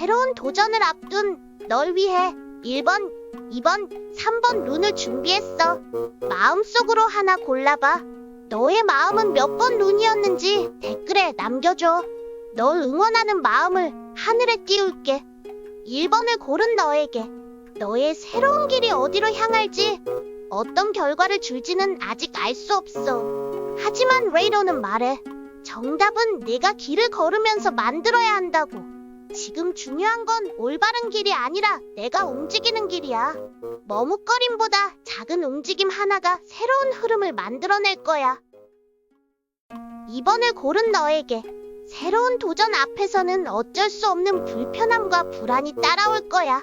새로운 도전을 앞둔 널 위해 1번, 2번, 3번 룬을 준비했어. 마음속으로 하나 골라봐. 너의 마음은 몇 번 룬이었는지 댓글에 남겨줘. 널 응원하는 마음을 하늘에 띄울게. 1번을 고른 너에게 너의 새로운 길이 어디로 향할지 어떤 결과를 줄지는 아직 알 수 없어. 하지만 레이더는 말해. 정답은 네가 길을 걸으면서 만들어야 한다고. 지금 중요한 건 올바른 길이 아니라 내가 움직이는 길이야. 머뭇거림보다 작은 움직임 하나가 새로운 흐름을 만들어낼 거야. 2번을 고른 너에게 새로운 도전 앞에서는 어쩔 수 없는 불편함과 불안이 따라올 거야.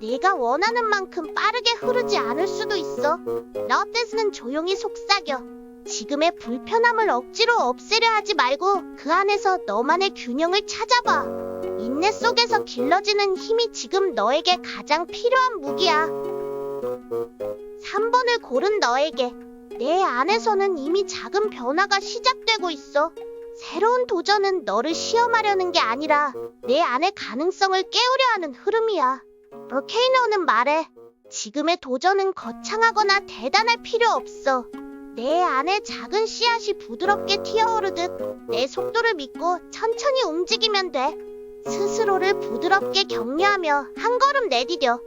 네가 원하는 만큼 빠르게 흐르지 않을 수도 있어. 너뜻은 조용히 속삭여. 지금의 불편함을 억지로 없애려 하지 말고 그 안에서 너만의 균형을 찾아봐. 인내 속에서 길러지는 힘이 지금 너에게 가장 필요한 무기야. 3번을 고른 너에게 내 안에서는 이미 작은 변화가 시작되고 있어. 새로운 도전은 너를 시험하려는 게 아니라 내 안의 가능성을 깨우려 하는 흐름이야. 볼케이노는 말해. 지금의 도전은 거창하거나 대단할 필요 없어. 내 안에 작은 씨앗이 부드럽게 튀어오르듯 내 속도를 믿고 천천히 움직이면 돼. 스스로를 부드럽게 격려하며 한 걸음 내디뎌.